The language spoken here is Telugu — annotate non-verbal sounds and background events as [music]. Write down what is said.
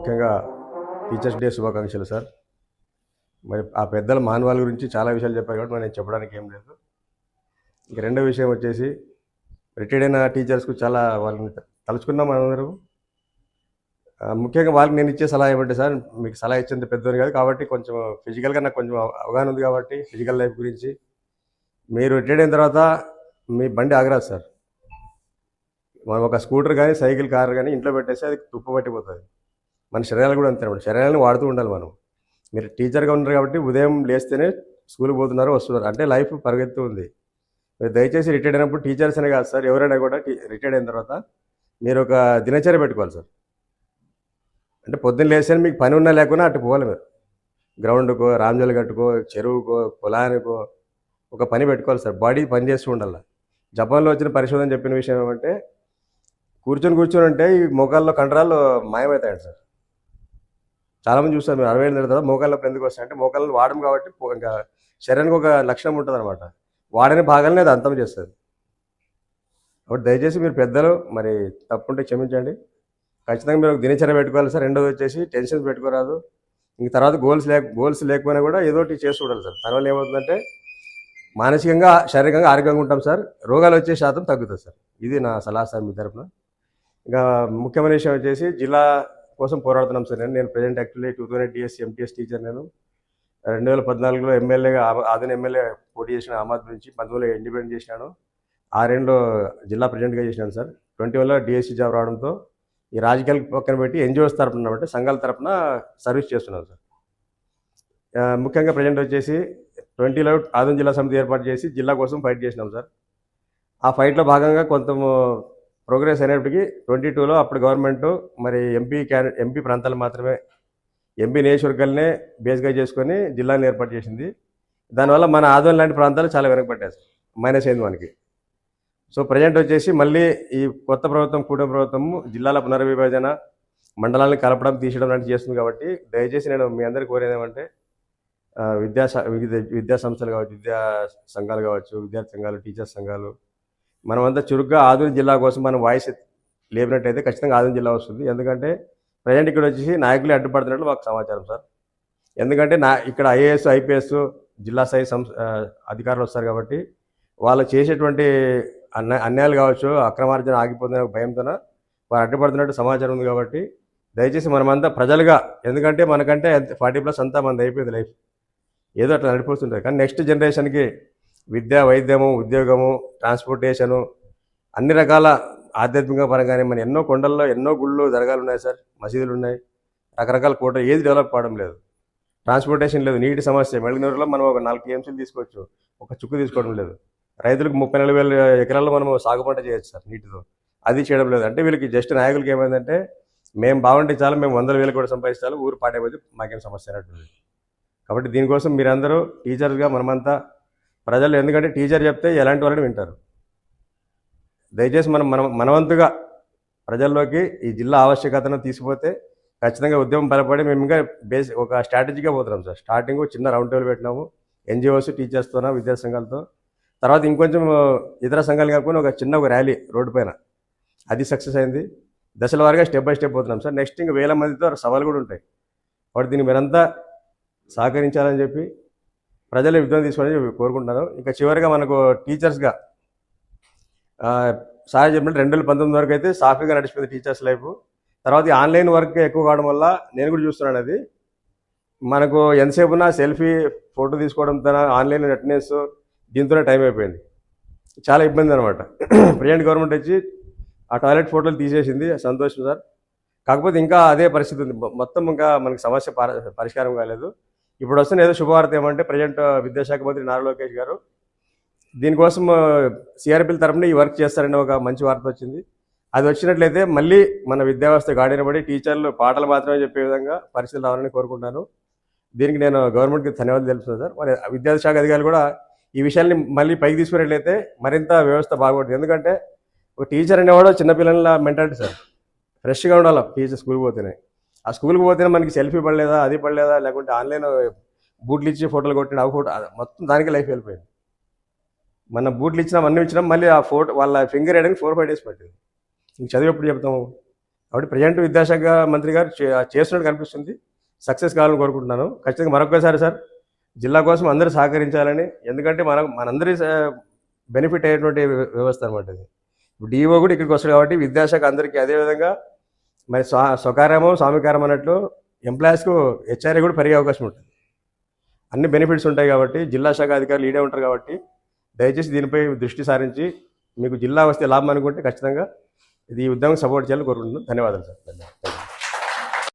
ముఖ్యంగా టీచర్స్ డే శుభాకాంక్షలు సార్. మరి ఆ పెద్దల మానవాళి గురించి చాలా విషయాలు చెప్పారు కాబట్టి నేను చెప్పడానికి ఏం లేదు. ఇంక రెండో విషయం వచ్చేసి రిటైర్డ్ అయిన టీచర్స్కు చాలా వాళ్ళని తలుచుకున్నాం మనందరూ ముఖ్యంగా వాళ్ళకి నేను ఇచ్చే సలహా ఏమంటే సార్ మీకు సలహా ఇచ్చేంత పెద్దవారు కాదు కాబట్టి కొంచెం ఫిజికల్గా నాకు కొంచెం అవగాహన ఉంది కాబట్టి ఫిజికల్ లైఫ్ గురించి. మీరు రిటైర్డ్ అయిన తర్వాత మీ బండి ఆగరాదు సార్. మనం ఒక స్కూటర్ కానీ సైకిల్ కార్ కానీ ఇంట్లో పెట్టేసి అది తుప్పు పట్టిపోతుంది. మన శరీరాలు కూడా అంతే అన్నమాట శరీరాలను వాడుతూ ఉండాలి మనం. మీరు టీచర్గా ఉన్నారు కాబట్టి ఉదయం లేస్తేనే స్కూల్కి పోతున్నారు వస్తున్నారు. అంటే లైఫ్ పరిగెత్తు ఉంది. మీరు దయచేసి రిటైర్డ్ అయినప్పుడు టీచర్స్ అనే కాదు సార్ ఎవరైనా కూడా రిటైర్డ్ అయిన తర్వాత మీరు ఒక దినచర్య పెట్టుకోవాలి సార్. అంటే పొద్దున్న లేస్తే మీకు పని ఉన్నా లేకున్నా అటు పోవాలి మీరు. గ్రౌండ్కో రామ్జల్ గట్టుకో చెరువుకో పొలానికో ఒక పని పెట్టుకోవాలి సార్. బాడీ పని చేస్తూ ఉండాలి. జపాన్లో వచ్చిన పరిశోధన చెప్పిన విషయం ఏమంటే కూర్చొని కూర్చొని ఉంటే ఈ మొగాల్లో కండరాలు మాయమవుతాయండి సార్. చాలామంది చూస్తారు మేము అరవై ఏళ్ళ తర్వాత మోకాళ్ళ ఎందుకు వస్తాయి? అంటే మోకాళ్ళని వాడడం కాబట్టి ఇంకా శరీరానికి ఒక లక్షణం ఉంటుంది అనమాట వాడని భాగాలనే అది అంతం చేస్తుంది. కాబట్టి దయచేసి మీరు పెద్దలు మరి తప్పుంటే క్షమించండి. ఖచ్చితంగా మీరు ఒక దినచర్య పెట్టుకోవాలి సార్. రెండోది వచ్చేసి టెన్షన్స్ పెట్టుకోరాదు. ఇంక తర్వాత గోల్స్ లేక గోల్స్ లేకపోయినా కూడా ఏదో ఒకటి చేసి చూడాలి సార్. దానివల్ల ఏమవుతుందంటే మానసికంగా శారీరకంగా ఆరోగ్యంగా ఉంటాం సార్. రోగాలు వచ్చే శాతం తగ్గుతుంది సార్. ఇది నా సలహా సార్ మీ తరపున. ఇంకా ముఖ్యమైన విషయం వచ్చేసి జిల్లా కోసం పోరాడుతున్నాం సార్. నేను నేను present actually two thousand TS MTS teacher నేను. రెండు వేల పద్నాలుగులో ఎమ్మెల్యేగా ఆదిన ఎమ్మెల్యే పోటీ చేసిన ఆమ్ ఆద్మీ నుంచి పంతొమ్మిదిలో ఇండిపెండెంట్ చేసినాను. ఆరేళ్ళు జిల్లా ప్రెసిడెంట్గా చేసినాను సార్. ట్వంటీ వన్లో డిఎస్సీ జాబ్ రావడంతో ఈ రాజకీయాలకు పక్కన పెట్టి ఎన్జిఓస్ తరపున అంటే సంఘాల తరపున సర్వీస్ చేస్తున్నాను సార్. ముఖ్యంగా ప్రజెంట్ వచ్చేసి ట్వంటీలో ఆదం జిల్లా సమితి ఏర్పాటు చేసి జిల్లా కోసం ఫైట్ చేసినాం సార్. ఆ ఫైట్లో భాగంగా కొంత ప్రోగ్రెస్ అయినప్పటికీ ట్వంటీ టూలో అప్పుడు గవర్నమెంట్ మరి ఎంపీ క్యాండి ఎంపీ ప్రాంతాలు మాత్రమే ఎంపీ నియోజకవర్గాలనే బేస్గా చేసుకొని జిల్లాని ఏర్పాటు చేసింది. దానివల్ల మన ఆదోన్ లాంటి ప్రాంతాలు చాలా వెనకబడ్డాయి మైనస్ అయింది మనకి. సో ప్రజెంట్ వచ్చేసి మళ్ళీ ఈ కొత్త ప్రభుత్వం కూటమి ప్రభుత్వం జిల్లాల పునర్విభజన మండలాలను కలపడం తీసడం లాంటివి చేస్తుంది కాబట్టి దయచేసి నేను మీ అందరికీ కోరేది ఏమంటే విద్యా విద్యా సంస్థలు కావచ్చు విద్యా సంఘాలు కావచ్చు విద్యార్థి సంఘాలు టీచర్స్ సంఘాలు మనమంతా చురుగ్గా ఆధునిక జిల్లా కోసం మనం వాయిస్ లేపినట్టయితే ఖచ్చితంగా ఆధునిక జిల్లా వస్తుంది. ఎందుకంటే ప్రజెంట్ ఇక్కడ వచ్చేసి నాయకులు అడ్డుపడుతున్నట్లు మాకు సమాచారం సార్. ఎందుకంటే నా ఇక్కడ ఐఏఎస్ ఐపీఎస్ జిల్లా స్థాయి సంస్థ అధికారులు వస్తారు కాబట్టి వాళ్ళు చేసేటువంటి అన్య అన్యాయాలు కావచ్చు అక్రమార్జన ఆగిపోతున్న భయంతో వారు అడ్డుపడుతున్నట్టు సమాచారం ఉంది కాబట్టి దయచేసి మనమంతా ప్రజలుగా ఎందుకంటే మనకంటే ఫార్టీ ప్లస్ అంతా మనది అయిపోయింది లైఫ్. ఏదో అట్లా నడిపోతుంటుంది. కానీ నెక్స్ట్ జనరేషన్కి విద్య వైద్యము ఉద్యోగము ట్రాన్స్పోర్టేషను అన్ని రకాల ఆధ్యాత్మిక పరంగానే మన ఎన్నో కొండల్లో ఎన్నో గుళ్ళు దర్గాలు ఉన్నాయి సార్ మసీదులు ఉన్నాయి. రకరకాల కోట ఏది డెవలప్ కావడం లేదు. ట్రాన్స్పోర్టేషన్ లేదు నీటి సమస్య. మెళగనూరులో మనం ఒక నాలుగు టీఎంసీలు తీసుకోవచ్చు. ఒక చుక్కు తీసుకోవడం లేదు. రైతులకు ముప్పై నాలుగు వేల ఎకరాల్లో మనం సాగు పంట చేయొచ్చు సార్ నీటితో. అది చేయడం లేదు. అంటే వీళ్ళకి జస్ట్ నాయకులకి ఏమైందంటే మేము బాగుంటే చాలు మేము వందల వేలు కూడా సంపాదించాలి ఊరు పాడైపోతే మాకేం సమస్య అన్నట్టు కాబట్టి దీనికోసం మీరందరూ టీచర్స్గా మనమంతా ప్రజలు ఎందుకంటే టీచర్ చెప్తే ఎలాంటి వాళ్ళని వింటారు. దయచేసి మనం మన మనవంతుగా ప్రజల్లోకి ఈ జిల్లా ఆవశ్యకతను తీసుకుపోతే ఖచ్చితంగా ఉద్యమం బలపడి మేము ఇంకా బేస్ ఒక స్ట్రాటజీగా పోతున్నాం సార్. స్టార్టింగ్ చిన్న రౌండ్ టేబుల్ పెట్టినాము. ఎన్జిఓస్ టీచర్స్తోన విద్యా సంఘాలతో. తర్వాత ఇంకొంచెం ఇతర సంఘాలు కాకుండా ఒక చిన్న ఒక ర్యాలీ రోడ్డు పైన. అది సక్సెస్ అయింది. దశల వారిగా స్టెప్ బై స్టెప్ పోతున్నాం సార్. నెక్స్ట్ ఇంకా వేల మందితో సవాలు కూడా ఉంటాయి. కాబట్టి దీన్ని మీరంతా సహకరించాలని చెప్పి ప్రజలు విద్యను తీసుకోవాలని చెప్పి కోరుకుంటున్నాను. ఇంకా చివరిగా మనకు టీచర్స్గా సార్ చెప్పినట్టు రెండు వేల పంతొమ్మిది వరకు అయితే సాఫీగా నడిచిపోయింది టీచర్స్ లైఫ్. తర్వాత ఆన్లైన్ వర్క్ ఎక్కువ కావడం వల్ల నేను కూడా చూస్తున్నాను అది. మనకు ఎంతసేపు ఉన్నా సెల్ఫీ ఫోటో తీసుకోవడం తన ఆన్లైన్ అటెండెన్స్ దీంతోనే టైం అయిపోయింది. చాలా ఇబ్బంది అనమాట [clears throat] ప్రజెంట్ గవర్నమెంట్ వచ్చి ఆ టాయిలెట్ ఫోటోలు తీసేసింది. సంతోషం సార్. కాకపోతే ఇంకా అదే పరిస్థితి ఉంది. మొత్తం ఇంకా మనకి సమస్య పరిష్కారం కాలేదు. ఇప్పుడు వస్తున్న ఏదో శుభవార్త ఏమంటే ప్రజెంట్ విద్యాశాఖ మంత్రి నారా లోకేష్ గారు దీనికోసం సిఆర్పిల తరపున ఈ వర్క్ చేస్తారని ఒక మంచి వార్త వచ్చింది. అది వచ్చినట్లయితే మళ్ళీ మన విద్యా వ్యవస్థ గాడిన పడి టీచర్లు పాటలు మాత్రమే చెప్పే విధంగా పరిస్థితులు రావాలని కోరుకుంటున్నాను. దీనికి నేను గవర్నమెంట్కి ధన్యవాదాలు తెలుపుతున్నాను సార్. మరి విద్యాశాఖ అధికారులు కూడా ఈ విషయాల్ని మళ్ళీ పైకి తీసుకున్నట్లయితే మరింత వ్యవస్థ బాగుంటుంది ఎందుకంటే ఒక టీచర్ అనేవాడు చిన్నపిల్లల మెంటాలిటీ సార్. ఫ్రెష్గా ఉండాలి టీచర్ స్కూల్కి పోతేనే. ఆ స్కూల్కి పోతేనే మనకి సెల్ఫీ పడలేదా అది పడలేదా లేకుంటే ఆన్లైన్ బూట్లు ఇచ్చి ఫోటోలు కొట్టిన అవి ఫోటో మొత్తం దానికి లైఫ్ వెళ్ళిపోయింది. మన బూట్లు ఇచ్చినాం అన్నీ ఇచ్చినాం మళ్ళీ ఆ ఫోటో వాళ్ళ ఫింగర్ వేయడానికి ఫోర్ ఫైవ్ డేస్ పట్టింది. ఇంక చదివి ఎప్పుడు చెప్తాము? కాబట్టి ప్రజెంట్ విద్యాశాఖ మంత్రి గారు చే- చేస్తున్నట్టు కనిపిస్తుంది. సక్సెస్ కావాలని కోరుకుంటున్నాను. ఖచ్చితంగా మరొకసారి సార్ జిల్లా కోసం అందరూ సహకరించాలని ఎందుకంటే మనం మనందరి బెనిఫిట్ అయ్యేటువంటి వ్యవస్థ అనమాట ఇది ఇప్పుడు డిఓ కూడా ఇక్కడికి వస్తాడు కాబట్టి విద్యాశాఖ అందరికీ అదేవిధంగా మరి స్వా స్వకార్యమో స్వామికారం అన్నట్లు ఎంప్లాయీస్కు హెచ్ఆర్ఏ కూడా పెరిగే అవకాశం ఉంటుంది. అన్ని బెనిఫిట్స్ ఉంటాయి కాబట్టి జిల్లా శాఖ అధికారులు ఈడే ఉంటారు కాబట్టి దయచేసి దీనిపై దృష్టి సారించి మీకు జిల్లా వస్తే లాభం అనుకుంటే ఖచ్చితంగా ఇది ఈ ఉద్యమం సపోర్ట్ చేయాలని కోరుకుంటున్నాను. ధన్యవాదాలు సార్. ధన్యవాదాలు.